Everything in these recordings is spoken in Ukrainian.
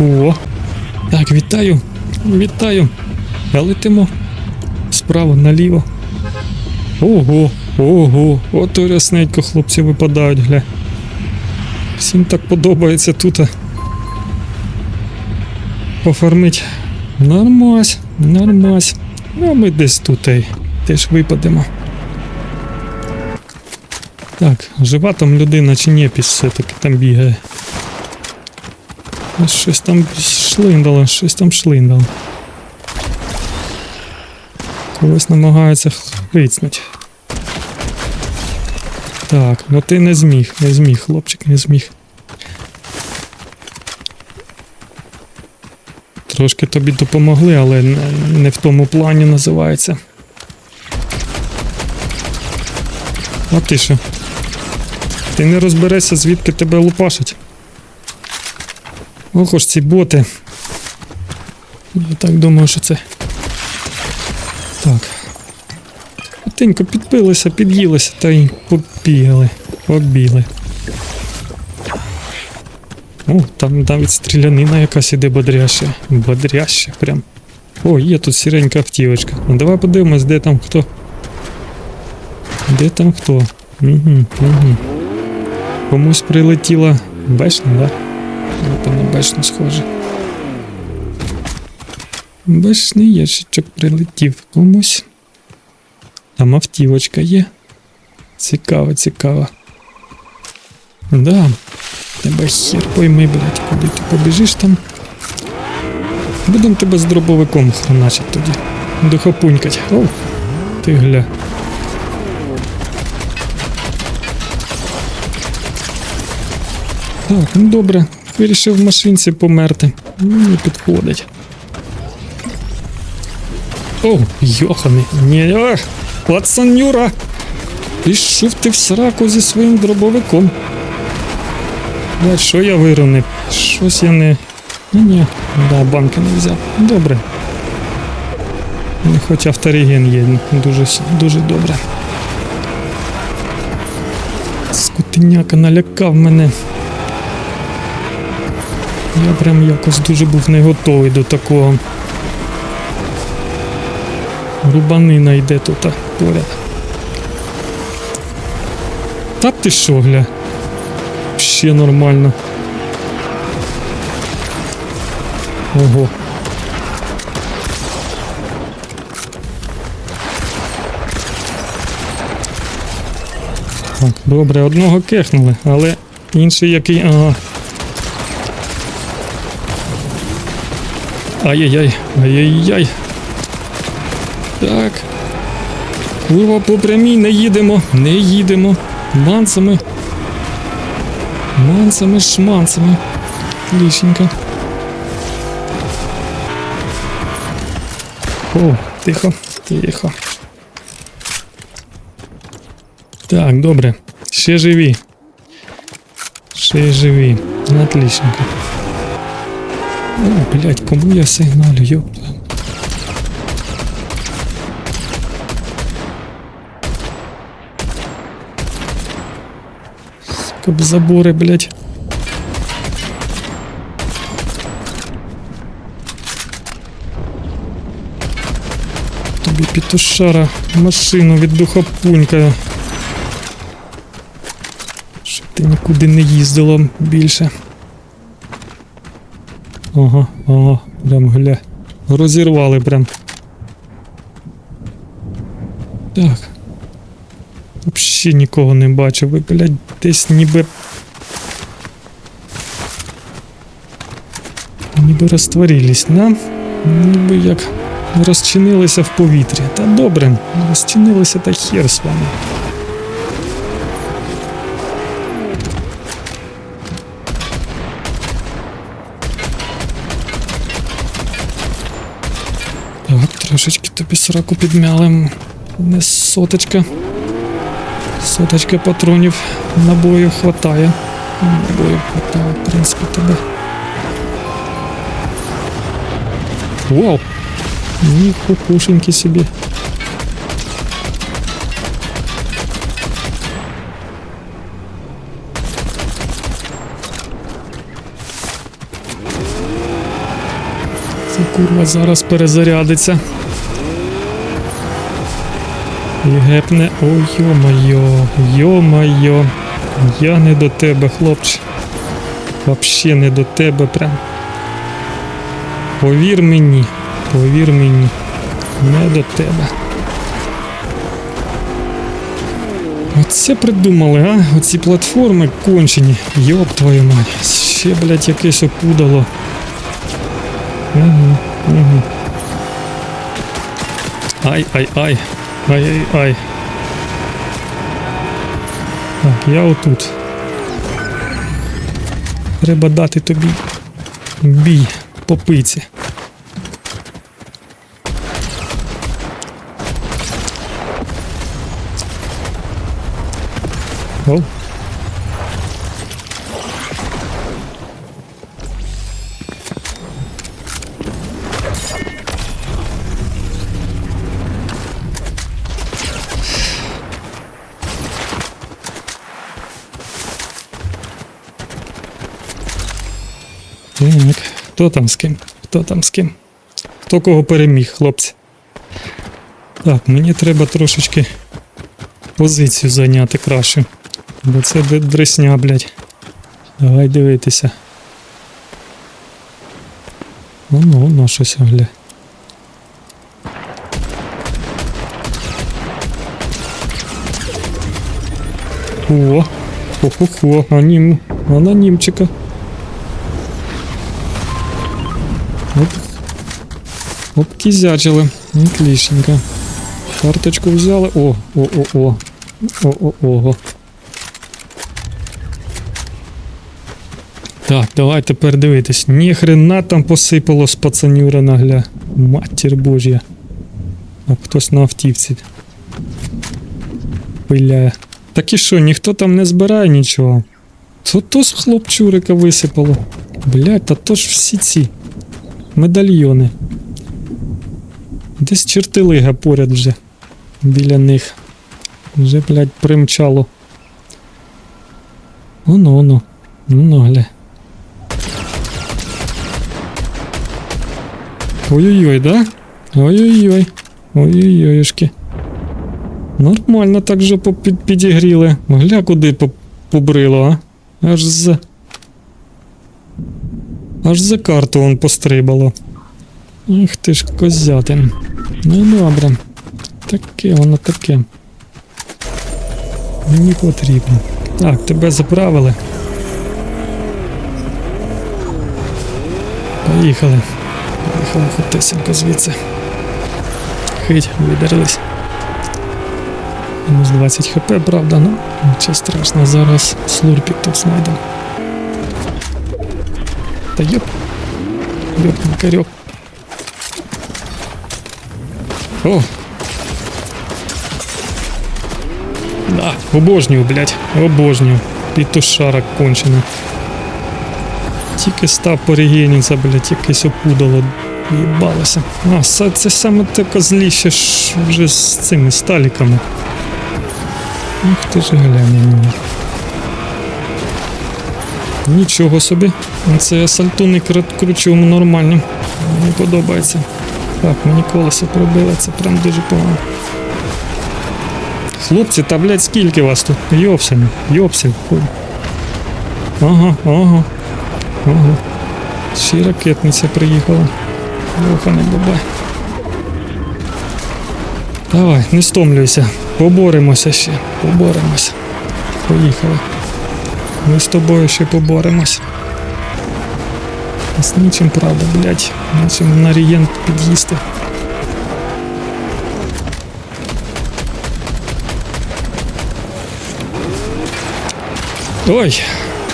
О! Так, вітаю! Вітаю! Летимо справа наліво. Ого, ого, от рясненько хлопці випадають, гля. Всім так подобається тут. Пофармить. Нормась, нормась. Ну, а ми десь тут ей, теж випадемо. Так, жива там людина чи непіс все-таки там бігає. Ось Щось там шлиндало, щось там шлиндало. Когось намагаються хрицнуть. Так, ну ти не зміг, не зміг, хлопчик, не зміг. Трошки тобі допомогли, але не, в тому плані називається. А ти? Ти не розберешся, звідки тебе лупашать. Уж ці боти. Я так думаю, що це. Так. Тенько підпилися, під'їлися та й побігали. Побігли. О, там навіть стрілянина якась іде бодряща. Бодряща прям. О, є тут сіренька автівочка. Ну давай подивимось, де там хто. Де там хто? Угу, угу. Комусь прилетіла бешня, да? Це на бешню схоже. Бешний ящичок прилетів комусь. Там автівочка є. Цікаво, цікаво. Да. Тебе хер пойми, блядь, куди ти побіжиш там. Будем тебе з дробовиком хреначить тоді. Духопунькать. Ох, ти гля. Так, ну добре. Вирішив в машинці померти. Мені підходить. О, йоханий. Ні, ах, пацанюра! Пішов ти в сраку зі своїм дробовиком. Блядь, що я виронив? Щось я не. Ні, ні, да, банки не взяв. Добре. Ну, Хоч автореген є, дуже, дуже добре. Скотиняка налякав мене. Я прям якось дуже був не готовий до такого. Рубанина йде тут поряд. Та ти що, гля? Ще нормально. Ого. Так, добре, одного кехнули, але інший який. Ага. Ай-яй-яй, ай-яй-яй. Так. Пливо по прямій, не їдемо, не їдемо. Манцами. Манцами, шманцами. Лішенько. О, тихо, тихо. Так, добре. Ще живі. Ще живі. Отличненько. О, блядь, кому я сигналю, ёпта. Сука, б забори, блядь. Тобі петушара машину від духопунька. Щоб ти нікуди не їздила більше. Ага, ага, прям гля. Розірвали прям. Так. Вообще нікого не бачив. Блядь, десь ніби. Ніби розтворились, да? Ніби як розчинилися в повітрі. Та добре, розчинилися та хер з вами. Так, трошечки тобі сраку підмяли. Не соточка. Соточка патронів. Набою хватає. Набою хватає, в принципі, тебе. Вау! Ні, кукушеньки собі. Курва зараз перезарядиться. І гепне. Ой, йо-майо, йо-майо. Я не до тебе, хлопче. Вообще не до тебе прям. Повір мені, повір мені, не до тебе. Оце придумали, а? Оці платформи кончені. Йоп твою мать. Ще, блядь, якесь опудало. Угу, угу. Ай, ай, ай. Ай, ай, ай. Так, я отут. Треба дати тобі бій по пиці. Оу. Так, хто там з ким? Хто там з ким? Хто кого переміг, хлопці? Так, мені треба трошечки позицію зайняти краще. Бо це дресня, блядь. Давай дивитися. Ну, ну, ну, щось гля. О, хо-хо-хо, анім, анонімчика. Оп, кізячили. Отлічненько. Карточку взяли. О, о, о, о. О, о, ого. Так, давай тепер дивитись. Ні хрена там посипало з пацанюра нагля. Матір божя. А хтось на автівці. Пиляє. Так і що, ніхто там не збирає нічого. То то з хлопчурика висипало. Блять, та то ж всі ці медальйони. Десь чертилига поряд вже. Біля них. Вже, блядь, примчало. Оно, оно. Ну, гля. Ой-ой-ой, да? Ой-ой-ой. Ой-ой-ойшки. Нормально так же підігріли. Гля куди побрило, а? Аж за. Аж за карту он пострибало. Ах ти ж козятин. Ну добре. Таке воно таке. Мені потрібно. Так, тебе заправили. Поїхали. Поїхали хотесенько звідси. Хить, видерлись. Мінус 20 хп, правда, ну нічого страшного, зараз слурпік тут знайдемо. Та йоп. Йоп, макарьок. О! Да, обожнюю, блядь, обожнюю. Пітушара кончена. Тільки став порігенівця, блядь, якесь опудало. Їбалося. А, це, це саме те козліще ж вже з цими сталіками. Ух ти ж на нього. Нічого собі. Це я сальтуни кру- кручу нормально. Мені подобається. Так, мені колесо пробило, це прям дуже погано. Хлопці, та блядь, скільки вас тут? Йопсені, йопсень. Ага, ага. Ага. Ще ракетниця приїхала. Йохане бабай. Давай, не стомлюйся. Поборемося ще. Поборемося. Поїхали. Ми з тобою ще поборемось. З нічим, правда, блядь. Нічим на рієнт під'їсти. Ой,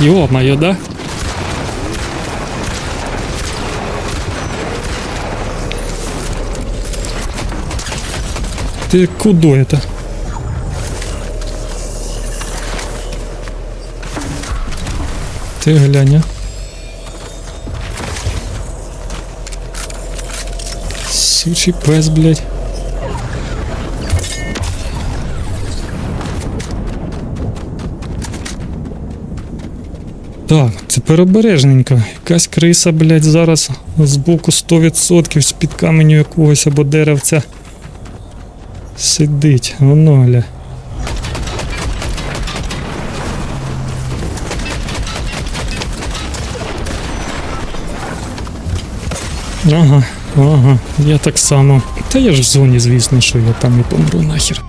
ё-моё, да? Ты куда это? Ты глянь, а. Сучий пес, блядь. Так, тепер обережненько. Якась криса, блядь, зараз збоку 100% з-під каменю якогось або деревця. Сидить, воно гля. Ага, ага, я так само. Та я ж в зоні, звісно, що я там і помру нахер.